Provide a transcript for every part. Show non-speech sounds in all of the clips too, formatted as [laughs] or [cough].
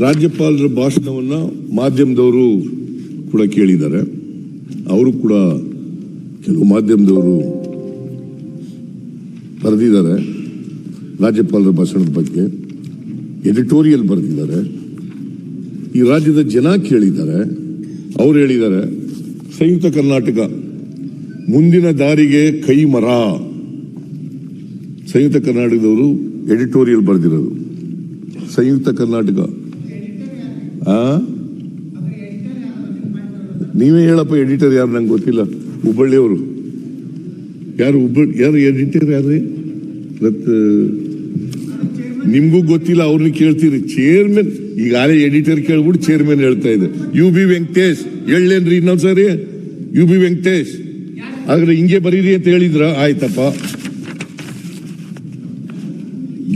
ರಾಜ್ಯಪಾಲರ ಭಾಷಣವನ್ನ ಮಾಧ್ಯಮದವರು ಕೂಡ ಕೇಳಿದ್ದಾರೆ. ಅವರು ಕೂಡ ಕೆಲವು ಮಾಧ್ಯಮದವರು ಬರೆದಿದ್ದಾರೆ. ರಾಜ್ಯಪಾಲರ ಭಾಷಣದ ಬಗ್ಗೆ ಎಡಿಟೋರಿಯಲ್ ಬರೆದಿದ್ದಾರೆ. ಈ ರಾಜ್ಯದ ಜನ ಕೇಳಿದ್ದಾರೆ. ಅವ್ರು ಹೇಳಿದ್ದಾರೆ, ಸಂಯುಕ್ತ ಕರ್ನಾಟಕ, ಮುಂದಿನ ದಾರಿಗೆ ಕೈ ಮರ ಸಂಯುಕ್ತ ಕರ್ನಾಟಕದವರು ಎಡಿಟೋರಿಯಲ್ ಬರೆದಿರೋದು. ಸಂಯುಕ್ತ ಕರ್ನಾಟಕ. ನೀವೇ ಹೇಳಪ್ಪ ಎಡಿಟರ್ ಯಾರು ನಂಗೆ ಗೊತ್ತಿಲ್ಲ. ಹುಬ್ಬಳ್ಳಿಯವರು ಯಾರು ಹುಬ್ಬಳ್ಳಿ, ಯಾರು ಎಡಿಟರ್ ಯಾರು ನಿಮಗೂ ಗೊತ್ತಿಲ್ಲ ಅವ್ರನ್ನ ಕೇಳ್ತೀರಿ. ಚೇರ್ಮನ್ ಈಗಾಗಲೇ ಎಡಿಟರ್ ಕೇಳ್ಬಿಟ್ಟು ಚೇರ್ಮನ್ ಹೇಳ್ತಾ ಇದೆ. ಯು ಬಿ ವೆಂಕಟೇಶ್ ಹೇಳೇನ್ರಿ ಇನ್ನೊಂದ್ಸರಿ? U B Venkatesh. ಆದ್ರೆ ಹಿಂಗೆ ಬರೀರಿ ಅಂತ ಹೇಳಿದ್ರ? ಆಯ್ತಪ್ಪ.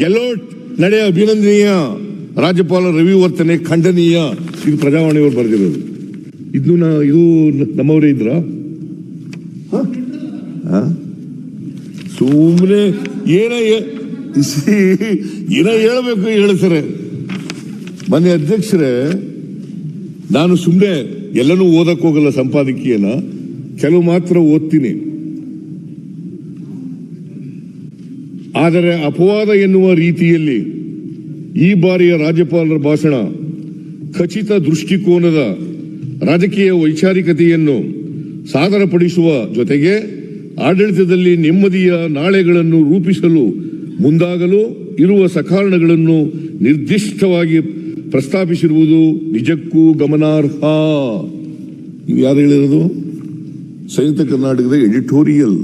ಗೆಲೋಟ್ ನಡೆ ಅಭಿನಂದನೀಯ ರಾಜ್ಯಪಾಲ ರವಿ ವರ್ತನೆ ಖಂಡನೀಯ ಇದು ಪ್ರಜಾವಾಣಿಯವರು ಬರೆದಿರೋದು. ಇದು ನಾ, ಇದು ನಮ್ಮವರೇ ಇದ್ರ? ಸುಮ್ಮನೆ ಏನ ಏನ ಹೇಳಬೇಕು ಹೇಳ್ತಾರೆ ಮನೆ ಅಧ್ಯಕ್ಷರೇ, ನಾನು ಸುಮ್ಮನೆ ಎಲ್ಲನೂ ಓದಕ್ಕೆ ಹೋಗಲ್ಲ ಸಂಪಾದಕೀಯನ, ಕೆಲವು ಮಾತ್ರ ಓದ್ತೀನಿ. ಆದರೆ ಅಪವಾದ ಎನ್ನುವ ರೀತಿಯಲ್ಲಿ ಈ ಬಾರಿಯ ರಾಜ್ಯಪಾಲರ ಭಾಷಣ ಖಚಿತ ದೃಷ್ಟಿಕೋನದ ರಾಜಕೀಯ ವೈಚಾರಿಕತೆಯನ್ನು ಸಾಧನಪಡಿಸುವ ಜೊತೆಗೆ ಆಡಳಿತದಲ್ಲಿ ನೆಮ್ಮದಿಯ ನಾಳೆಗಳನ್ನು ರೂಪಿಸಲು ಮುಂದಾಗಲು ಇರುವ ಸಕಾರಣಗಳನ್ನು ನಿರ್ದಿಷ್ಟವಾಗಿ ಪ್ರಸ್ತಾಪಿಸಿರುವುದು ನಿಜಕ್ಕೂ ಗಮನಾರ್ಹ. ನೀವು ಯಾರು ಹೇಳಿರೋದು? ಸಂಯುಕ್ತ ಕರ್ನಾಟಕದ ಎಡಿಟೋರಿಯಲ್.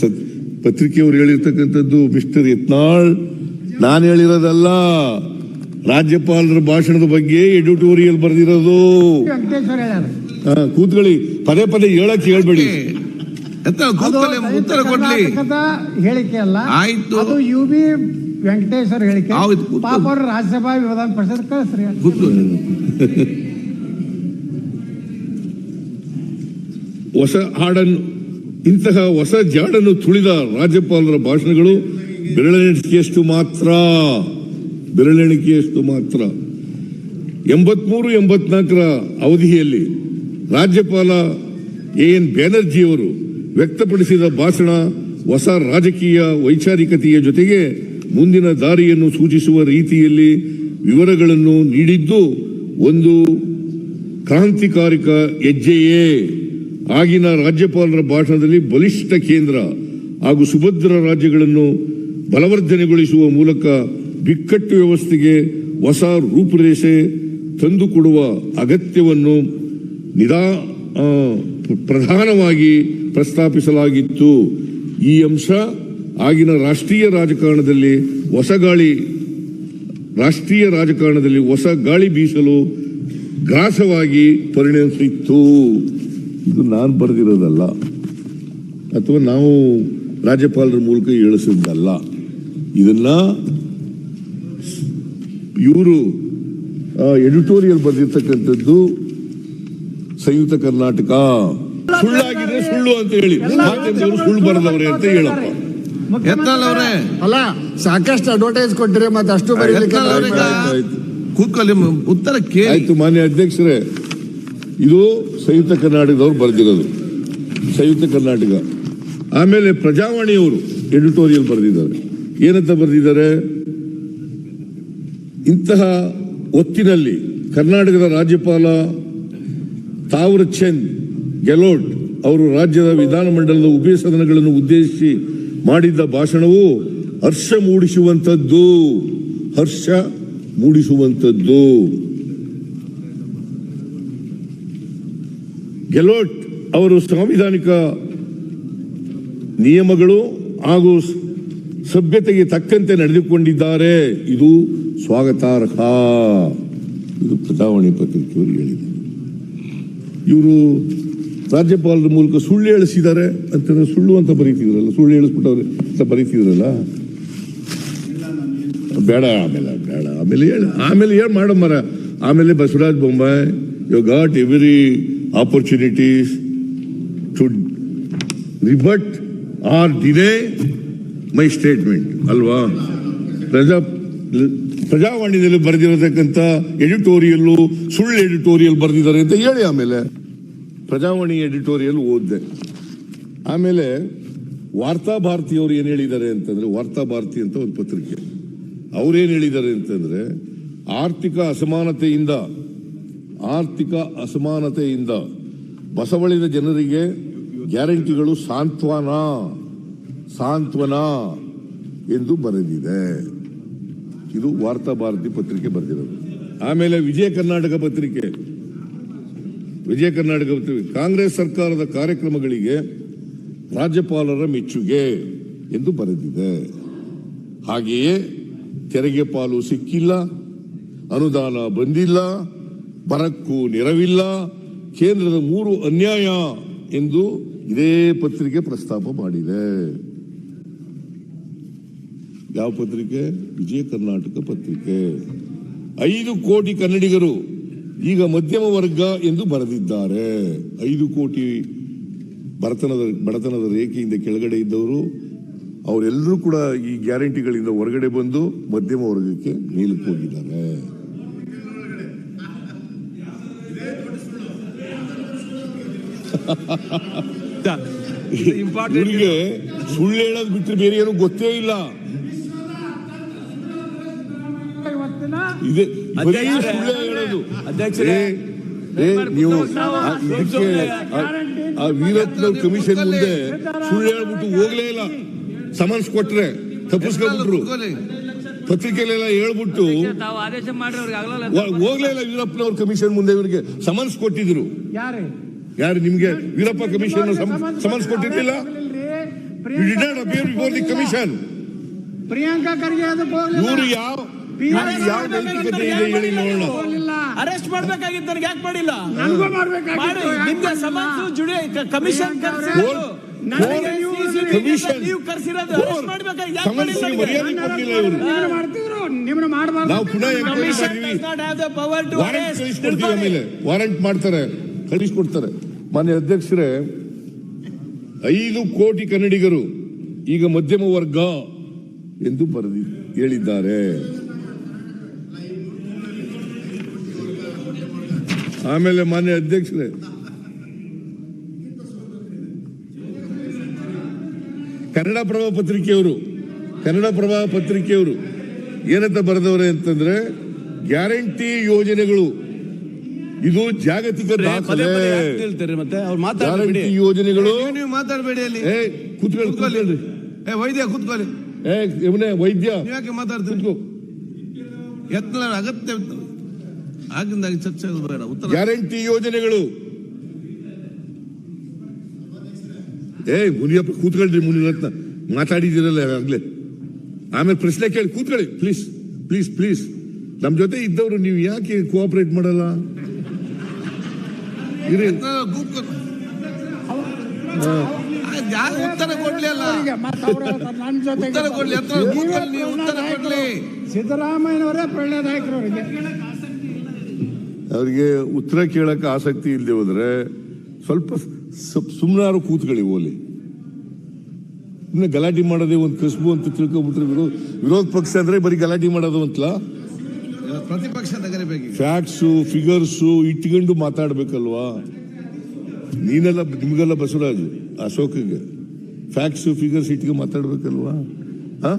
ಸತ್ ಪತ್ರಿಕೆಯವರು ಹೇಳಿರ್ತಕ್ಕಂಥದ್ದು ಮಿಸ್ಟರ್ ಯತ್ನಾಳ್. ನಾನು ಹೇಳಿರೋದಲ್ಲ ರಾಜ್ಯಪಾಲರ ಭಾಷಣದ ಬಗ್ಗೆ ಎಡಿಟೋರಿಯಲ್ ಬರೆದಿರೋದು. ವೆಂಕಟೇಶ್ವರ ಹೇಳ್ಯಾರ. ಹಾ, ಕೂತ್ಕೊಳ್ಳಿ ಪದೇ ಪದೇ ಹೇಳಕ್ ಹೇಳ್ಬೇಡಿ. ಉತ್ತರ ಕೊಡ್ಲಿ. ಹೇಳಿಕೆ ಅಲ್ಲ. ಆಯ್ತು. ಅದು ಯು ಬಿ ವೆಂಕಟೇಶ್ವರ ಹೇಳಿಕೆ. ಪಾಪ ಅವ್ರ ರಾಜ್ಯಸಭಾ ವಿಧಾನ ಪರಿಷತ್ ಕಳಿಸ್ರಿ. ಹೊಸ ಹಾಡನ್ನು ಇಂತಹ ಹೊಸ ಜಾಡನ್ನು ತುಳಿದ ರಾಜ್ಯಪಾಲರ ಭಾಷಣಗಳು ಬೆರಳೆಣಿಕೆಯಷ್ಟು ಮಾತ್ರ. ಬೆರಳೆಣಿಕೆಯಷ್ಟು ಮಾತ್ರ. ಎಂಬತ್ಮೂರು, ಎಂಬತ್ನಾಲ್ಕರ ಅವಧಿಯಲ್ಲಿ ರಾಜ್ಯಪಾಲ ಎ ಎನ್ ಬ್ಯಾನರ್ಜಿಯವರು ವ್ಯಕ್ತಪಡಿಸಿದ ಭಾಷಣ ಹೊಸ ರಾಜಕೀಯ ವೈಚಾರಿಕತೆಯ ಜೊತೆಗೆ ಮುಂದಿನ ದಾರಿಯನ್ನು ಸೂಚಿಸುವ ರೀತಿಯಲ್ಲಿ ವಿವರಗಳನ್ನು ನೀಡಿದ್ದು ಒಂದು ಕ್ರಾಂತಿಕಾರಿಕ ಹೆಜ್ಜೆಯೇ. ಆಗಿನ ರಾಜ್ಯಪಾಲರ ಭಾಷಣದಲ್ಲಿ ಬಲಿಷ್ಠ ಕೇಂದ್ರ ಹಾಗೂ ಸುಭದ್ರ ರಾಜ್ಯಗಳನ್ನು ಬಲವರ್ಧನೆಗೊಳಿಸುವ ಮೂಲಕ ಬಿಕ್ಕಟ್ಟು ವ್ಯವಸ್ಥೆಗೆ ಹೊಸ ರೂಪುರೇಷೆ ತಂದುಕೊಡುವ ಅಗತ್ಯವನ್ನು ನಿದಾ ಪ್ರಧಾನವಾಗಿ ಪ್ರಸ್ತಾಪಿಸಲಾಗಿತ್ತು. ಈ ಅಂಶ ಆಗಿನ ರಾಷ್ಟ್ರೀಯ ರಾಜಕಾರಣದಲ್ಲಿ ಹೊಸ ಗಾಳಿ, ರಾಷ್ಟ್ರೀಯ ರಾಜಕಾರಣದಲ್ಲಿ ಹೊಸ ಗಾಳಿ ಬೀಸಲು ಗ್ರಾಸವಾಗಿ ಪರಿಣಮಿಸಿತ್ತು. ಇದು ನಾನು ಬರೆದಿರೋದಲ್ಲ. ಅಥವಾ ನಾವು ರಾಜ್ಯಪಾಲರ ಮೂಲಕ ಹೇಳಿಸಿದ್ದಲ್ಲ. ಇದನ್ನ ಇವರು ಎಡಿಟೋರಿಯಲ್ ಬರೆದಿರ್ತಕ್ಕಂಥದ್ದು ಸಂಯುಕ್ತ ಕರ್ನಾಟಕ. ಸುಳ್ಳಾಗಿದ್ರೆ ಸುಳ್ಳು ಅಂತ ಹೇಳಿ. ಸುಳ್ಳು ಬರೆದವ್ರೆ ಅಂತ ಹೇಳಪ್ಪ. ಅವರೇ. ಅಲ್ಲ ಸಾಕಷ್ಟು ಅಡ್ವರ್ಟೈಸ್ ಕೊಟ್ಟರೆ ಮತ್ತೆ ಅಷ್ಟು. ಕೂತ್ಕೊಳ್ಳಿ ಉತ್ತರ ಕೇಳಿ. ಆಯ್ತು ಮಾನ್ಯ ಅಧ್ಯಕ್ಷರೇ. ಇದು ಸಂಯುಕ್ತ ಕರ್ನಾಟಕದವ್ರು ಬರೆದಿರೋದು. ಸಂಯುಕ್ತ ಕರ್ನಾಟಕ. ಆಮೇಲೆ ಪ್ರಜಾವಾಣಿಯವರು ಎಡಿಟೋರಿಯಲ್ ಬರೆದಿದ್ದಾರೆ. ಏನಂತ ಬರೆದಿದ್ದಾರೆ? ಇಂತಹ ಒತ್ತಿನಲ್ಲಿ ಕರ್ನಾಟಕದ ರಾಜ್ಯಪಾಲ ತಾವ್ರ ಚಂದ್ ಗೆಲೋಟ್ ಅವರು ರಾಜ್ಯದ ವಿಧಾನಮಂಡಲದ ಉಭಯ ಸದನಗಳನ್ನು ಉದ್ದೇಶಿಸಿ ಮಾಡಿದ್ದ ಭಾಷಣವು ಹರ್ಷ ಮೂಡಿಸುವಂತದ್ದು ಹರ್ಷ ಮೂಡಿಸುವಂತದ್ದು ಗೆಲೋಟ್ ಅವರು ಸಾಂವಿಧಾನಿಕ ನಿಯಮಗಳು ಹಾಗೂ ಸಭ್ಯತೆಗೆ ತಕ್ಕಂತೆ ನಡೆದುಕೊಂಡಿದ್ದಾರೆ. ಇದು ಸ್ವಾಗತಾರ್ಹ. ಇದು ಪ್ರಜಾವಾಣಿ ಪತ್ರಿಕೆಯವರು ಹೇಳಿದ್ದಾರೆ ಇವರು ರಾಜ್ಯಪಾಲರ ಮೂಲಕ ಸುಳ್ಳು ಹೇಳಿಸಿದ್ದಾರೆ ಅಂತ ಸುಳ್ಳು ಅಂತ ಬರೀತಿದ್ರಲ್ಲ, ಸುಳ್ಳು ಹೇಳಿಸ್ಬಿಟ್ಟವ್ರೆ ಅಂತ ಬರೀತಿದ್ರಲ್ಲ? ಬೇಡ, ಆಮೇಲೆ ಬೇಡ, ಆಮೇಲೆ ಹೇಳ, ಆಮೇಲೆ ಹೇಳಿ ಮಾಡೋ ಮರ. ಆಮೇಲೆ Basavaraj Bommai, you got every opportunities to rebut or delay my statement ಅಲ್ವಾ? ಪ್ರಜಾ, ಪ್ರಜಾವಾಣಿಯಲ್ಲಿ ಬರೆದಿರತಕ್ಕಂಥ ಎಡಿಟೋರಿಯಲ್ಲು ಸುಳ್ಳು ಎಡಿಟೋರಿಯಲ್ ಬರೆದಿದ್ದಾರೆ ಅಂತ ಹೇಳಿ ಆಮೇಲೆ. ಪ್ರಜಾವಾಣಿ ಎಡಿಟೋರಿಯಲ್ ಓದಿದೆ. ಆಮೇಲೆ ವಾರ್ತಾ ಭಾರತಿಯವರು ಏನು ಹೇಳಿದ್ದಾರೆ ಅಂತಂದರೆ, ವಾರ್ತಾ ಭಾರತಿ ಅಂತ ಒಂದು ಪತ್ರಿಕೆ. ಅವ್ರೇನು ಹೇಳಿದ್ದಾರೆ ಅಂತಂದರೆ, ಆರ್ಥಿಕ ಅಸಮಾನತೆಯಿಂದ ಆರ್ಥಿಕ ಅಸಮಾನತೆಯಿಂದ ಬಸವಳಿದ ಜನರಿಗೆ ಗ್ಯಾರಂಟಿಗಳು ಸಾಂತ್ವನ ಸಾಂತ್ವನ ಎಂದು ಬರೆದಿದೆ. ಇದು ವಾರ್ತಾ ಭಾರತಿ ಪತ್ರಿಕೆ ಬರೆದಿರೋದು. ಆಮೇಲೆ ವಿಜಯ ಕರ್ನಾಟಕ ಪತ್ರಿಕೆ. ವಿಜಯ ಕರ್ನಾಟಕ ಪತ್ರಿಕೆ. ಕಾಂಗ್ರೆಸ್ ಸರ್ಕಾರದ ಕಾರ್ಯಕ್ರಮಗಳಿಗೆ ರಾಜ್ಯಪಾಲರ ಮೆಚ್ಚುಗೆ ಎಂದು ಬರೆದಿದೆ. ಹಾಗೆಯೇ ತೆರಿಗೆ ಪಾಲು ಸಿಕ್ಕಿಲ್ಲ, ಅನುದಾನ ಬಂದಿಲ್ಲ ಬರಕ್ಕೂ ನೆರವಿಲ್ಲ. ಕೇಂದ್ರದ ಮೂರು ಅನ್ಯಾಯ ಎಂದು ಇದೇ ಪತ್ರಿಕೆ ಪ್ರಸ್ತಾಪ ಮಾಡಿದೆ. ಯಾವ ಪತ್ರಿಕೆ? ವಿಜಯ ಕರ್ನಾಟಕ ಪತ್ರಿಕೆ. ಐದು ಕೋಟಿ ಕನ್ನಡಿಗರು ಈಗ ಮಧ್ಯಮ ವರ್ಗ ಎಂದು ಬರೆದಿದ್ದಾರೆ. ಐದು ಕೋಟಿ ಬಡತನದ ಬಡತನದ ರೇಖೆಯಿಂದ ಕೆಳಗಡೆ ಇದ್ದವರು, ಅವರೆಲ್ಲರೂ ಕೂಡ ಈ ಗ್ಯಾರಂಟಿಗಳಿಂದ ಹೊರಗಡೆ ಬಂದು ಮಧ್ಯಮ ವರ್ಗಕ್ಕೆ ಮೇಲಕ್ಕೆ ಹೋಗಿದ್ದಾರೆ. [laughs] ಇವರಿಗೆ ಸುಳ್ಳು ಹೇಳೋದು ಬಿಟ್ಟರೆ ಬೇರೆ ಏನು ಗೊತ್ತೇ ಇಲ್ಲ. ಇದೆ ಸುಳ್ಳೇ ಹೇಳೋದು. ಅಧ್ಯಕ್ಷರೇ, ನೀವು ಆ ಇದಕ್ಕೆ ಆ- ಆ ಕಮಿಷನ್ ಮುಂದೆ ಸುಳ್ಳು ಹೇಳ್ಬಿಟ್ಟು ಹೋಗ್ಲೇ ಇಲ್ಲ. ಸಮನ್ಸ್ ಕೊಟ್ರೆ ತಪ್ಪಿಸ್ಕೊಂಡ್ಬಿಟ್ರು ಪತ್ರಿಕೆಲ್ಲ ಪತ್ರಿಕೆಲೆಲ್ಲ ಹೇಳ್ಬಿಟ್ಟು ತಾವು ಆದೇಶ ಮಾಡ್ರಿ ಅವ್ರಿಗೆ ಆಗಲ್ಲ ವ- ಹೋಗ್ಲೇ ಇಲ್ಲ ವೀರಪ್ಪನವ್ರ ಕಮಿಷನ್ ಮುಂದೆ ಇವರಿಗೆ ಸಮನ್ಸ್ ಕೊಟ್ಟಿದ್ರು. ಯಾರೇ ನಿಮ್ಗೆ ವೀರಪ್ಪ ಕಮಿಷನ್ ಸಮನ್ಸ್ ಕೊಟ್ಟಿರ್ಲಿಲ್ಲ ಕಮಿಷನ್ ಪ್ರಿಯಾಂಕಾ ಖರ್ಗೆ ಇವರು ಯಾವ ಇವ್ರಿಗೆ ಯಾವ ನೈತಿಕತೆ ಇದೆ ಹೇಳಿ ನೋಡೋಣ. ಅರೆಸ್ಟ್ ಮಾಡ್ಬೇಕಾಗಿತ್ತು ನನಗೆ ಯಾಕೆ ಮಾಡಿಲ್ಲ? ನನಗೂ ಮಾಡಿ ಮಾಡ್ಬೇಕಾಗಿತ್ತು ಯಾಕ್ ನಿಮ್ಗೆ ಮಾಡ್ಲಿಲ್ಲ? ಸಮನ್ಸು ಜುಡಿ ಕಮಿಷನ್ ನೀವು ಕರ್ಸಿರೋದು ಅರೆಸ್ಟ್ ಮಾಡ್ಬೇಕಾಗಿ ಯಾಕೆ ಮಾಡಿಲ್ಲ ನಾವು ಪುನಃ ವಾರಂಟ್ ಮಾಡ್ತಾರೆ. ಕಳಿಸ್ಕೊಡ್ತಾರೆ ಮಾನ್ಯ ಅಧ್ಯಕ್ಷರೇ, ಐದು ಕೋಟಿ ಕನ್ನಡಿಗರು ಈಗ ಮಧ್ಯಮ ವರ್ಗ ಎಂದು ಬರೆದಿ, ಹೇಳಿದ್ದಾರೆ. ಆಮೇಲೆ ಮಾನ್ಯ ಅಧ್ಯಕ್ಷರೇ, ಕನ್ನಡ ಪ್ರಭಾ ಪತ್ರಿಕೆಯವರು, ಕನ್ನಡ ಪ್ರಭಾ ಪತ್ರಿಕೆಯವರು ಏನಂತ ಬರೆದವರೇ ಅಂತಂದ್ರೆ, ಗ್ಯಾರಂಟಿ ಯೋಜನೆಗಳು ಇದು ಜಾಗತಿಕ ದಾಖಲೆ. ಹೇಳ್ತಾರೆ ಮತ್ತೆ? ಅವ್ರು ಮಾತಾಡಬೇಡಿ ಯೋಜನೆಗಳು. ನೀವು- ಮಾತಾಡಬೇಡಿ ಅಲ್ಲಿ. ಕೂತ್ಕೊಳ್ಳಿ ಏ ವೈದ್ಯ ಕೂತ್ಕೊಳ್ಳಿ. ಏ ಇವನೇ ವೈದ್ಯ. ಯಾಕೆ ಮಾತಾಡ್ತೀವಿ ಕೂತ್ಕೋ. ಯತ್ನ ಅಗತ್ಯ ಆಗಿಂದಾಗಿ ಚರ್ಚೆ ಆಗೋದು ಬೇಡ. ಉತ್ತರ. ಗ್ಯಾರಂಟಿ ಯೋಜನೆಗಳು. ಏ ಮುನಿಯಪ್ಪ ಕೂತ್ಕೊಳ್ರಿ ಮುನಿರತ್ನ ಮಾತಾಡಿದಿರಲ್ಲ ಆಗ್ಲೇ. ಆಮೇಲೆ ಪ್ರಶ್ನೆ ಕೇಳಿ ಕೂತ್ಕೊಳ್ಳಿ ಪ್ಲೀಸ್ ಪ್ಲೀಸ್ ಪ್ಲೀಸ್ ನಮ್ ಜೊತೆ ಇದ್ದವರು ನೀವು ಯಾಕೆ ಕೋಆಪರೇಟ್ ಮಾಡಲ್ಲ ಇರಿ ಯತ್ನ ಕೂತ್ಕೊಳ್ಳಿ. ಆ, ಯಾರು ಉತ್ತರ ಜೊತೆಗೆ ಉತ್ತರ ಕೊಡ್ಲಿ ಉತ್ತರ ಕೊಡ್ಲಿ. ಸಿದ್ದರಾಮಯ್ಯನವರೇ ಪ್ರಣಯದಾಯಕರು ಅವರಿಗೆ ಅವರಿಗೆ ಉತ್ತರ ಕೇಳಕ್ಕೆ ಆಸಕ್ತಿ ಇಲ್ಲದೆ ಹೋದ್ರೆ ಸ್ವಲ್ಪ ಸುಮ್ಮನಾರು ಕೂತ್ಕೊಳ್ಳಿ ಓಲಿ. ಇನ್ನು ಗಲಾಟೆ ಮಾಡೋದೇ ಒಂದು ಕಸಬು ಅಂತ ತಿಳ್ಕೊಬಿಟ್ರೆ ವಿರೋಧ ವಿರೋಧ ಪಕ್ಷ ಅಂದರೆ ಬರೀ ಗಲಾಟೆ ಮಾಡೋದು ಅಂತಲ್ಲ? ಫ್ಯಾಕ್ಟ್ಸು ಫಿಗರ್ಸು ಇಟ್ಕೊಂಡು ಮಾತಾಡ್ಬೇಕಲ್ವಾ? ನೀನೆಲ್ಲ ನಿಮಗೆಲ್ಲ ಬಸವರಾಜ್, ಅಶೋಕಿಗೆ. ಫ್ಯಾಕ್ಟ್ಸು ಫಿಗರ್ಸ್ ಇಟ್ಕೊಂಡು ಮಾತಾಡ್ಬೇಕಲ್ವಾ? ಹಾಂ?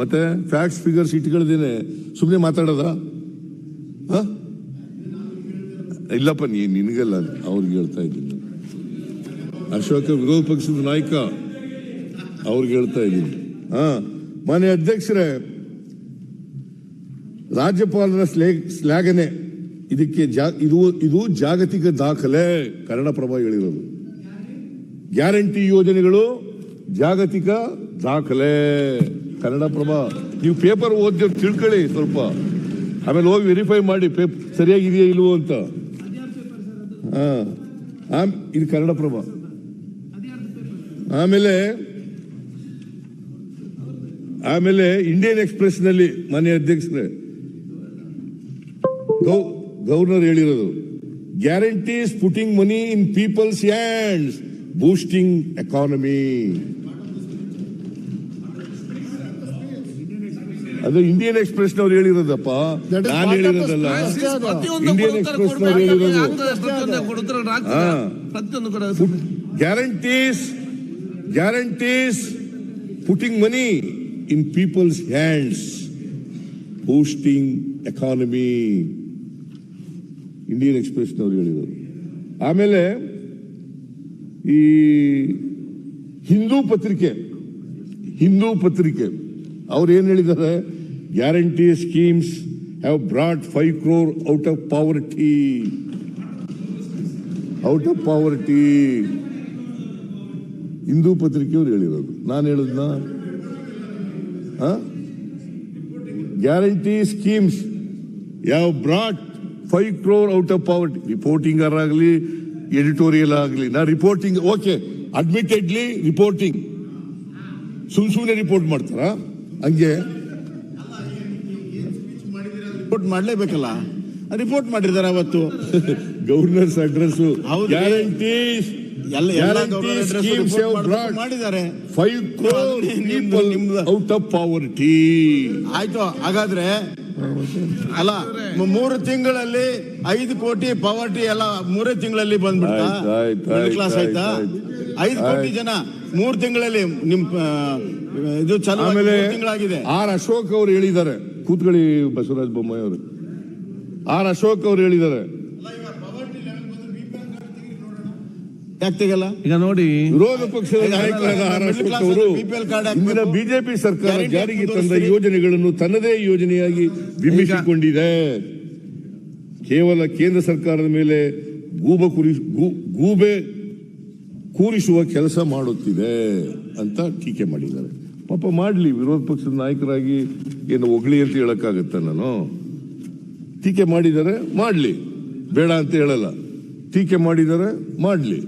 ಮತ್ತೆ ಫ್ಯಾಕ್ಟ್ಸ್ ಫಿಗರ್ಸ್ ಇಟ್ಕೊಳ್ದೇನೆ ಸುಮ್ಮನೆ ಮಾತಾಡೋದ? ಇಲ್ಲಪ್ಪ, ನೀ ನಿನಗೆಲ್ಲ ಅವ್ರಿಗೆ ಹೇಳ್ತಾ ಇದ್ದೀನಿ. ಅಶೋಕ ವಿರೋಧ ಪಕ್ಷದ ನಾಯಕ ಅವ್ರಿಗೆ ಹೇಳ್ತಾ ಇದ್ದೀನಿ. ಹಾ, ಮಾನ್ಯ ಅಧ್ಯಕ್ಷರೇ ರಾಜ್ಯಪಾಲರ ಸ್ಲೇ- ಶ್ಲಾಘನೆ. ಇದಕ್ಕೆ ಇದು ಇದು ಜಾಗತಿಕ ದಾಖಲೆ, ಕನ್ನಡಪ್ರಭ ಹೇಳಿರೋದು. ಗ್ಯಾರಂಟಿ ಯೋಜನೆಗಳು ಜಾಗತಿಕ ದಾಖಲೆ, ಕನ್ನಡಪ್ರಭ. ನೀವು ಪೇಪರ್ ಓದಿ ತಿಳ್ಕೊಳ್ಳಿ ಸ್ವಲ್ಪ. ಆಮೇಲೆ ಹೋಗಿ ವೆರಿಫೈ ಮಾಡಿ, ಪೇಪ್ ಸರಿಯಾಗಿದೆಯಾ ಇಲ್ವೋ ಅಂತ. ಹಾಂ. ಇದು ಕನ್ನಡಪ್ರಭ. ಆಮೇಲೆ ಆಮೇಲೆ ಇಂಡಿಯನ್ ಎಕ್ಸ್ಪ್ರೆಸ್ನಲ್ಲಿ ಮಾನ್ಯ ಅಧ್ಯಕ್ಷರೇ ಗವರ್ನರ್ ಹೇಳಿರೋದು guarantees putting money in people's hands boosting economy ಅದು ಇಂಡಿಯನ್ ಎಕ್ಸ್ಪ್ರೆಸ್ ನವ್ರು ಹೇಳಿರೋದಪ್ಪ That is ನಾನು part of the ಹೇಳಿರೋದಲ್ಲ strategy. ಪ್ರತಿಯೊಂದು Indian ಉತ್ತರ Express ಕೊಡ್ಬೇಕು. ನವ್ರು ಹೇಳಿರೋದು. ಆಗ್ತದೆ, ಪ್ರತಿಯೊಂದು ಕೊಡ್ತಾರೆ, ಆಗ್ತದೆ. ಹಾ. ಪ್ರತಿಯೊಂದು ಕೂಡ guarantees guarantees putting money in people's hands boosting economy Indian ಎಕ್ಸ್ಪ್ರೆಸ್ನವ್ರು ಹೇಳಿದರು ಆಮೇಲೆ ಈ ಹಿಂದೂ ಪತ್ರಿಕೆ ಹಿಂದೂ ಪತ್ರಿಕೆ, ಅವ್ರು ಏನ್ ಹೇಳಿದ್ದಾರೆ guarantee schemes have brought five crore out of poverty out of poverty Hindu ಪತ್ರಿಕೆಯವ್ರು ಹೇಳಿರೋದು. ನಾನು ಹೇಳಿದ್ನ? ಗ್ಯಾರಂಟಿ ಸ್ಕೀಮ್ಸ್ ಯಾವ brought five crore out of poverty reporting ಆಗಲಿ ಎಡಿಟೋರಿಯಲ್ ಆಗಲಿ. ನಾ ರಿಪೋರ್ಟಿಂಗ್ ಓಕೆ ಅಡ್ಮಿಟೆಡ್ಲಿ ರಿಪೋರ್ಟಿಂಗ್ ಸುಮ್ ಸುಮ್ಮನೆ ರಿಪೋರ್ಟ್ ಮಾಡ್ತಾರ? ಹಂಗೆ? ರಿಪೋರ್ಟ್ ಮಾಡಲೇಬೇಕಲ್ಲ? ರಿಪೋರ್ಟ್ ಮಾಡಿದ್ದಾರೆ ಅವತ್ತು? ಗವರ್ನರ್ಸ್ ಅಡ್ರೆಸ್ ಮಾಡಿದ್ದಾರೆ five crore out of poverty ಆಯ್ತು ಹಾಗಾದ್ರೆ ಅಲ್ಲ ಮೂರು ತಿಂಗಳಲ್ಲಿ ಐದು ಕೋಟಿ ಪವರ್ಟಿ ಎಲ್ಲ ಮೂರೇ ತಿಂಗಳಲ್ಲಿ ಬಂದ್ಬಿಡ್ತಾ? ಕ್ಲಾಸ್ ಆಯ್ತಾ. ಐದು ಕೋಟಿ ಜನ ಮೂರು ತಿಂಗಳಲ್ಲಿ ನಿಮ್ ಇದು ಚಲೋ ಆಮೇಲೆ ತಿಂಗಳಾಗಿದೆ. ಆರ್ ಅಶೋಕ್ ಅವರು ಹೇಳಿದ್ದಾರೆ. ಕೂತ್ಕೊಳ್ಳಿ ಬಸವರಾಜ ಬೊಮ್ಮಾಯಿ ಅವರು. ಆರ್ ಅಶೋಕ್ ಅವರು ಹೇಳಿದ್ದಾರೆ. ಯಾಕೆ ತೆಗಲ್ಲ ಈಗ ನೋಡಿ ವಿರೋಧ ಪಕ್ಷದ ನಾಯಕರಾದ ಆರ್ ಅಶೋಕ್ ಅವರು ಬಿಜೆಪಿ ಸರ್ಕಾರ ಜಾರಿಗೆ ತಂದ ಯೋಜನೆಗಳನ್ನು ತನ್ನದೇ ಯೋಜನೆಯಾಗಿ ಬಿಂಬಿಸಿಕೊಂಡಿದೆ ಕೇವಲ ಕೇಂದ್ರ ಸರ್ಕಾರದ ಮೇಲೆ ಗೂಬ ಕುರಿ ಗೂಬೆ ಕೂರಿಸುವ ಕೆಲಸ ಮಾಡುತ್ತಿದೆ ಅಂತ ಟೀಕೆ ಮಾಡಿದ್ದಾರೆ. ಪಾಪ ಮಾಡ್ಲಿ ವಿರೋಧ ಪಕ್ಷದ ನಾಯಕರಾಗಿ ಏನು ಹೊಗಳಿ ಅಂತ ಹೇಳಕ್ಕಾಗತ್ತ ನಾನು? ಟೀಕೆ ಮಾಡಿದರೆ ಮಾಡ್ಲಿ. ಬೇಡ ಅಂತ ಹೇಳಲ್ಲ. ಟೀಕೆ ಮಾಡಿದ್ದಾರೆ ಮಾಡ್ಲಿ.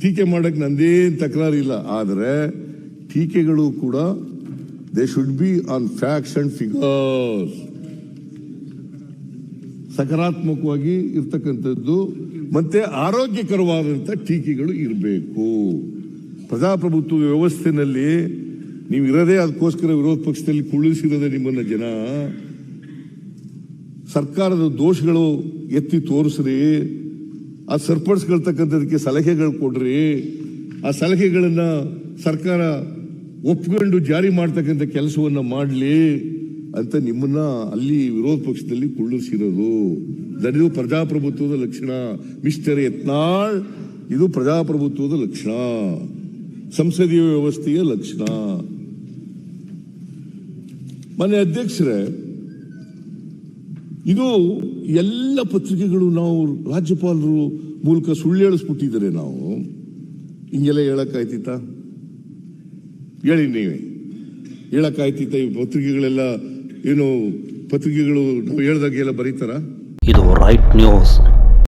ಟೀಕೆ ಮಾಡಕ್ ನಂದೇನ್ ತಕರಾರಿಲ್ಲ. ಆದರೆ ಟೀಕೆಗಳು ಕೂಡ they should be on facts and figures ಸಕಾರಾತ್ಮಕವಾಗಿ ಇರ್ತಕ್ಕಂಥದ್ದು ಮತ್ತೆ ಆರೋಗ್ಯಕರವಾದಂಥ ಟೀಕೆಗಳು ಇರಬೇಕು. ಪ್ರಜಾಪ್ರಭುತ್ವ ವ್ಯವಸ್ಥೆನಲ್ಲಿ ನೀವು ಇರದೇ ಅದಕ್ಕೋಸ್ಕರ ವಿರೋಧ ಪಕ್ಷದಲ್ಲಿ ಕುಳ್ಳಿಸಿರೋದೇ ನಿಮ್ಮನ್ನ ಜನ. ಸರ್ಕಾರದ ದೋಷಗಳು ಎತ್ತಿ ತೋರಿಸ್ರಿ ಆ ಸರಿಪಡಿಸ್ಕೊಳ್ತಕ್ಕಂಥದಕ್ಕೆ ಸಲಹೆಗಳು ಕೊಡ್ರಿ. ಆ ಸಲಹೆಗಳನ್ನ ಸರ್ಕಾರ ಒಪ್ಕೊಂಡು ಜಾರಿ ಮಾಡ್ತಕ್ಕಂಥ ಕೆಲಸವನ್ನ ಮಾಡಲಿ ಅಂತ ನಿಮ್ಮನ್ನ ಅಲ್ಲಿ ವಿರೋಧ ಪಕ್ಷದಲ್ಲಿ ಕುಳ್ಳಿಸಿರೋದು ದಣಿದು ಪ್ರಜಾಪ್ರಭುತ್ವದ ಲಕ್ಷಣ. ಮಿಸ್ಟರ್ ಯತ್ನಾಳ್, ಇದು ಪ್ರಜಾಪ್ರಭುತ್ವದ ಲಕ್ಷಣ. ಸಂಸದೀಯ ವ್ಯವಸ್ಥೆಯ ಲಕ್ಷಣ. ಮನೆ ಅಧ್ಯಕ್ಷರೇ ಇದು ಎಲ್ಲ ಪತ್ರಿಕೆಗಳು ನಾವು ರಾಜ್ಯಪಾಲರು ಮೂಲಕ ಸುಳ್ಳು ಹೇಳಿಸ್ಬಿಟ್ಟಿದ್ದಾರೆ ನಾವು. ಹಿಂಗೆಲ್ಲ ಹೇಳಕ್ಕಾಯ್ತಿತ್ತ? ಹೇಳಿ ನೀವೇ. ಹೇಳಕ್ಕಾಯ್ತಿತ್ತ ಈ ಪತ್ರಿಕೆಗಳೆಲ್ಲ? ಏನು ಪತ್ರಿಕೆಗಳು ನಾವು ಹೇಳ್ದಾಗೆಲ್ಲ ಬರೀತಾರ? ಇದು ರೈಟ್ ನ್ಯೂಸ್